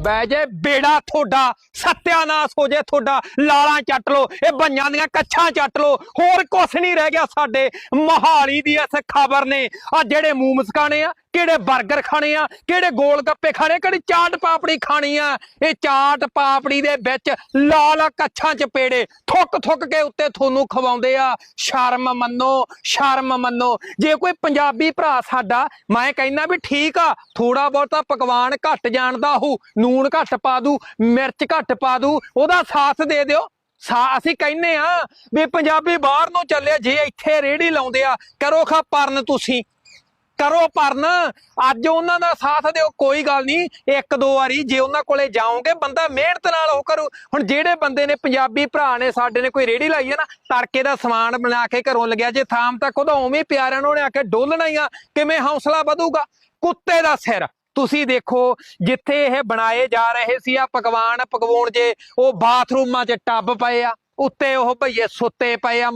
ਬਹਿ ਜੇ ਬੇੜਾ ਥੋੜਾ ਸਤਿਆਨਾਸ਼ ਹੋ ਜੇ ਥੋੜਾ ਲਾਲਾਂ ਚੱਟ ਲੋ ਇਹ ਬੰਜਾਂ ਦੀਆਂ ਕੱਛਾਂ ਚੱਟ ਲੋ ਹੋਰ ਕੁਛ ਨਹੀਂ ਰਹਿ ਗਿਆ ਸਾਡੇ, ਮਹਾਲੀ ਦੀ ਇਸ ਖਬਰ ਨੇ। ਆ ਜਿਹੜੇ ਮੂੰਹ ਖਾਣੇ ਆ ਕਿਹੜੇ 버ਗਰ ਖਾਣੇ ਆ, ਕਿਹੜੇ ਗੋਲ ਗੱਪੇ ਖਾਣੇ ਕਿਹੜੀ ਚਾਟ ਪਾਪੜੀ ਖਾਣੀ ਆ। ਇਹ ਚਾਟ ਪਾਪੜੀ ਦੇ ਵਿੱਚ ਲਾਲ ਕੱਛਾਂ ਚ ਪੇੜੇ ਥੁੱਕ ਥੁੱਕ ਕੇ ਉੱਤੇ ਤੁਹਾਨੂੰ ਖਵਾਉਂਦੇ ਆ। ਸ਼ਰਮ ਮੰਨੋ ਸ਼ਰਮ ਮੰਨੋ। ਜੇ ਕੋਈ ਪੰਜਾਬੀ ਭਰਾ ਸਾਡਾ, ਮੈਂ ਕਹਿੰਦਾ ਵੀ ਠੀਕ ਆ ਥੋੜਾ ਬਹੁਤਾ ਪਕਵਾਨ ਘੱਟ ਜਾਣਦਾ ਹੋ, ਨੂਣ ਘੱਟ ਪਾ ਦੂ, ਮਿਰਚ ਘੱਟ ਪਾ ਦੂ, ਉਹਦਾ ਸਾਥ ਦੇ ਦਿਓ। ਸਾ, ਅਸੀਂ ਕਹਿੰਨੇ ਆ ਵੀ ਪੰਜਾਬੀ ਬਾਹਰ ਨੂੰ ਚੱਲੇ, ਜੇ ਇੱਥੇ ਰੇੜੀ ਲਾਉਂਦੇ ਆ, ਕਰੋ ਖਾ ਪਰਨ ਤੁਸੀਂ। ਕਰੋ ਪਰਨ ਅੱਜ ਉਹਨਾਂ ਦਾ ਸਾਥ ਦਿਓ, ਕੋਈ ਗੱਲ ਨਹੀਂ। ਇੱਕ ਦੋ ਵਾਰੀ ਜੇ ਉਹਨਾਂ ਕੋਲੇ ਜਾਓਗੇ, ਬੰਦਾ ਮਿਹਨਤ ਨਾਲ ਉਹ ਕਰੂ। ਹੁਣ ਜਿਹੜੇ ਬੰਦੇ ਨੇ ਪੰਜਾਬੀ ਭਰਾ ਨੇ, ਸਾਡੇ ਨੇ ਕੋਈ ਰੇੜੀ ਲਾਈ ਹੈ ਨਾ, ਤੜਕੇ ਦਾ ਸਮਾਨ ਬਣਾ ਕੇ ਘਰੋਂ ਲੱਗਿਆ। ਜੇ ਥਾਮ ਤੱਕ ਉਹਦਾ ਉਵੇਂ ਹੀ ਪਿਆਰਿਆਂ ਨੂੰ ਉਹਨੇ ਆ ਕੇ ਡੋਲਣਾ ਹੀ ਆ, ਕਿਵੇਂ ਹੌਸਲਾ ਵਧੂਗਾ? ਕੁੱਤੇ ਦਾ ਸਿਰ। ਤੁਸੀਂ ਦੇਖੋ, ਜਿੱਥੇ ਇਹ ਬਣਾਏ ਜਾ ਰਹੇ ਸੀ, ਆ ਪਕਵਾਨ ਪਕਵਾਉਣ ਜੇ, ਉਹ ਬਾਥਰੂਮਾਂ 'ਚ ਟੱਬ ਪਏ ਆ, ਉੱਤੇ ਉਹ ਭਈਏ ਸੁੱਤੇ ਪਏ ਆ।